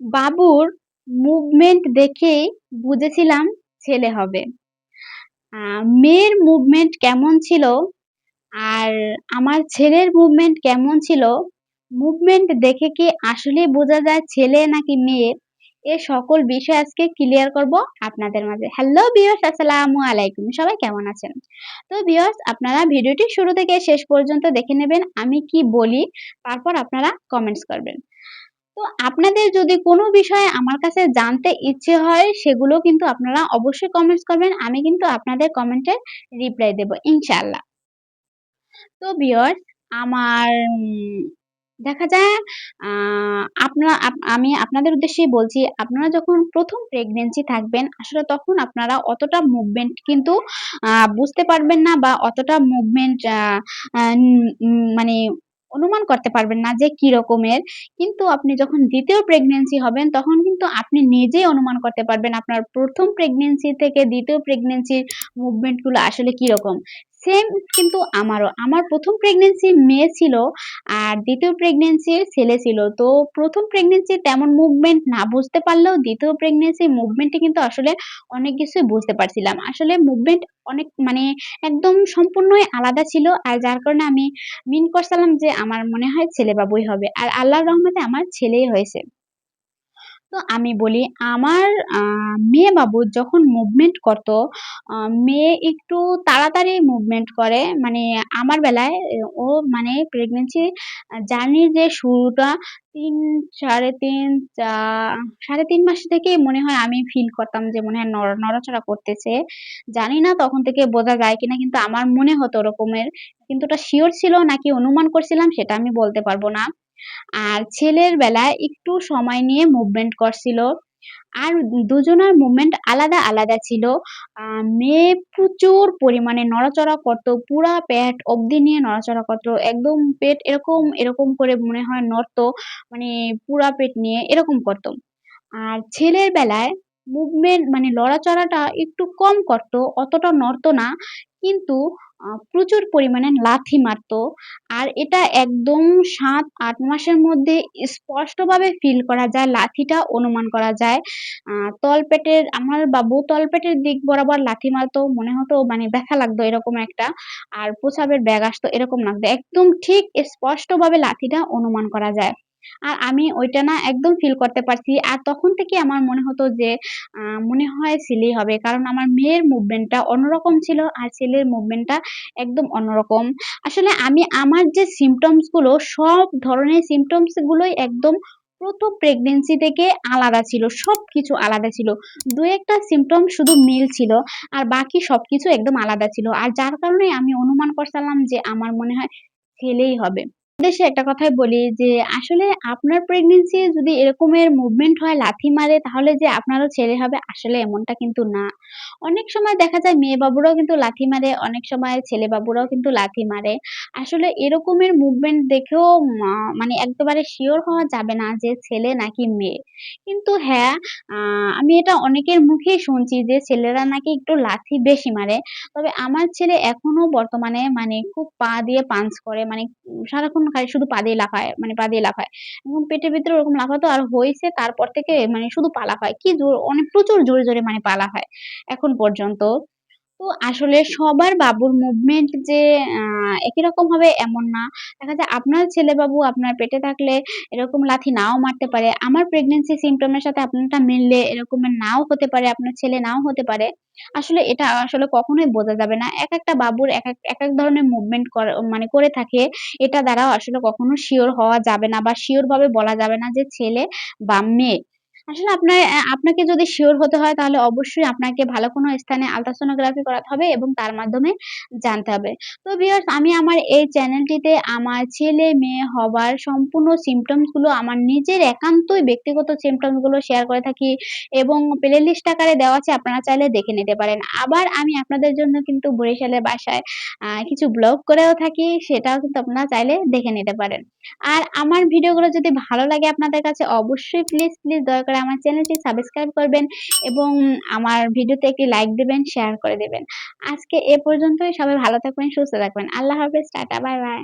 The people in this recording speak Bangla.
বাবুর মুভমেন্ট দেখেই বুঝেছিলাম ছেলে হবে। মেয়ের মুভমেন্ট কেমন ছিল আর আমার ছেলের মুভমেন্ট কেমন ছিল, মুভমেন্ট দেখে কি আসলে বোঝা যায় ছেলে নাকি মেয়ে? এ সকল বিষয় আজকে ক্লিয়ার করব আপনাদের মাঝে। হ্যালো ভিউয়ার্স আসসালামু আলাইকুম। সবাই কেমন আছেন? তো ভিউয়ার্স আপনারা ভিডিওটি শুরু থেকে শেষ পর্যন্ত দেখে নেবেন আমি কি বলি, তারপর আপনারা কমেন্টস করবেন। তো আপনাদের যদি কোনো বিষয়ে আমার কাছে জানতে ইচ্ছে হয়, সেগুলো কিন্তু আপনারা অবশ্যই কমেন্টস করবেন। আমি কিন্তু আপনাদের কমেন্টের রিপ্লাই দেব, ইনশাআল্লাহ। তো ভিউয়ার্স আমার দেখা যায় আপনারা আমি আপনাদের উদ্দেশ্যেই বলছি, আপনারা যখন প্রথম প্রেগনেন্সি থাকবেন, আসলে তখন আপনারা অতটা মুভমেন্ট কিন্তু বুঝতে পারবেন না বা অতটা মুভমেন্ট মানে অনুমান করতে পারবেন না যে কি রকমের। কিন্তু আপনি যখন দ্বিতীয় প্রেগন্যান্সি হবেন, তখন কিন্তু আপনি নিজেই অনুমান করতে পারবেন আপনার প্রথম প্রেগন্যান্সি থেকে দ্বিতীয় প্রেগন্যান্সি মুভমেন্টগুলো আসলে কীরকম। সেম কিন্তু আমারও। আমার প্রথম প্রেগন্যান্সি মেয়ে ছিল আর ২য় প্রেগন্যান্সির ছেলে ছিল। তো ১ম প্রেগন্যান্সির তেমন মুভমেন্ট না বুঝতে পারলেও ২য় প্রেগন্যান্সির মুভমেন্টে কিন্তু আসলে অনেক কিছুই বুঝতে পারছিলাম। আসলে মুভমেন্ট অনেক মানে একদম সম্পূর্ণই আলাদা ছিল। আর যার কারণে আমি মিন করছিলাম যে আমার মনে হয় ছেলে বাবুই হবে। আর আল্লাহর রহমতে আমার ছেলেই হয়েছে। তো আমি বলি আমার মেয়ে বাবু যখন মুভমেন্ট করত, মেয়ে একটু তাড়াতাড়ি মুভমেন্ট করে। মানে আমার বেলায় ও মানে প্রেগনেন্সি জার্নির যে শুরুটা ৩ ৩.৫ চা ৩.৫ মাস থেকেই মনে হয় আমি ফিল করতাম যে মনে হয় নড় নড়াচড়া করতেছে। জানি না তখন থেকে বোঝা যায় কিনা কিন্তু আমার মনে হতো ওরকমের। কিন্তু ওটা শিওর ছিল নাকি অনুমান করছিলাম সেটা আমি বলতে পারব না। আর ছেলের বেলায় একটু সময় নিয়ে মুভমেন্ট করছিল। আর দুজনের মুভমেন্ট আলাদা, আলাদা ছিল। মেয়ে প্রচুর পরিমাণে নড়াচড়া করতো পুরা পেট অবধি নিয়ে নড়াচড়া করতো একদম পেট এরকম, এরকম করে মনে হয় নড়ত। মানে পুরা পেট নিয়ে এরকম করতো আর ছেলের বেলায় মুভমেন্ট মানে লড়াচড়াটা একটু কম করতো অতটা নড়ত না। কিন্তু প্রচুর পরিমাণে লাথি মারত। আর এটা একদম ৭-৮ মাসের মধ্যে স্পষ্টভাবে ফিল করা যায়, লাথিটা অনুমান করা যায়। তলপেটের আমার বাবু তলপেটের দিক বরাবর লাথি মারতো মনে হতো মানে ব্যথা লাগতো এরকম একটা। আর প্রসাবের ব্যাগ আসতো এরকম লাগতো। একদম ঠিক স্পষ্টভাবে লাথিটা অনুমান করা যায়। আর আমি ওইটা না একদম ফিল করতে পারছি। আর তখন থেকে আমার মনে হতো যে মনে হয় ছেলেই হবে। কারণ আমার মেয়ের মুভমেন্টটা অন্যরকম ছিল আর ছেলের মুভমেন্টটা একদম অন্যরকম। আসলে আমি আমার যে সিম্পটমসগুলো, সব ধরনের সিম্পটমস গুলোই একদম ১ম প্রেগন্যান্সি থেকে আলাদা ছিল। সবকিছু আলাদা ছিল। ২-১ টা সিম্পটম শুধু মিল ছিল। আর বাকি সবকিছু একদম আলাদা ছিল। আর যার কারণে আমি অনুমান করছিলাম যে, আমার মনে হয় ছেলেই হবে। দেশে একটা কথাই বলি যে আসলে আপনার প্রেগন্যান্সি যদি এরকমের মুভমেন্ট হয় লাথি মারে তাহলে যে আপনারও ছেলে হবে আসলে এমনটা কিন্তু না। অনেক সময় দেখা যায় মেয়ে বাবুরাও কিন্তু লাথি মারে, অনেক সময় ছেলে বাবুরাও কিন্তু লাথি মারে। আসলে এরকমের মুভমেন্ট দেখেও মানে একেবারে সিওর হওয়া যাবে না যে ছেলে নাকি মেয়ে। কিন্তু হ্যাঁ, আমি এটা অনেকের মুখেই শুনছি যে ছেলেরা নাকি একটু লাথি বেশি মারে। তবে আমার ছেলে এখনও বর্তমানে মানে খুব পা দিয়ে পাঞ্চ করে। মানে সারাক্ষণ খালি শুধু পা দিয়ে লাফায়, মানে পা দিয়ে লাফায়। এখন পেটের ভিতরে ওরকম লাফাতো আর হয়েছে তারপর থেকে মানে শুধু পা লাফায়। কি জোর অনেক প্রচুর জোরে, জোরে মানে পা লাফায় এখন পর্যন্ত। তো আসলে সবার বাবুর মুভমেন্ট যে একই রকম হবে এমন না। দেখা যায় আপনার ছেলে বাবু আপনার পেটে থাকলে এরকম লাথি নাও মারতে পারে। আমার প্রেগন্যান্সি সিম্পটম এর সাথে আপনারটা মিললে এরকমের নাও হতে পারে, আপনার ছেলে নাও হতে পারে। আসলে এটা আসলে কখনোই বোঝা যাবে না। এক একটা বাবুর এক এক এক ধরনের মুভমেন্ট মানে করে থাকে। এটা দ্বারাও আসলে কখনো সিওর হওয়া যাবে না বা সিওর ভাবে বলা যাবে না যে ছেলে বা মেয়ে। আসলে আপনার আপনাকে যদি সিওর হতে হয় তাহলে অবশ্যই আপনাকে ভালো কোনো স্থানে আল্ট্রাসোনোগ্রাফি করাতে হবে এবং তার মাধ্যমে জানতে হবে। তো ভিউয়ার্স আমি আমার এই চ্যানেলটিতে আমার ছেলে মেয়ে হবার সম্পূর্ণ সিম্পটমসগুলো আমার নিজের একান্তই ব্যক্তিগত সিম্পটমসগুলো শেয়ার করে থাকি এবং প্লে লিস্ট আকারে দেওয়া আছে, আপনারা চাইলে দেখে নিতে পারেন। আবার আমি আপনাদের জন্য কিন্তু বরিশালের বাসায় কিছু ব্লগ করেও থাকি, সেটাও কিন্তু আপনারা চাইলে দেখে নিতে পারেন। আর আমার ভিডিওগুলো যদি ভালো লাগে আপনাদের কাছে অবশ্যই প্লিজ, প্লিজ দয়া করে আমার চ্যানেলটি সাবস্ক্রাইব করবেন এবং আমার ভিডিওতে একটি লাইক দিবেন, শেয়ার করে দিবেন। আজকে এ পর্যন্তই সবাই ভালো থাকবেন, সুস্থ থাকবেন। আল্লাহ হাফেজ, টাটা, বাই, বাই।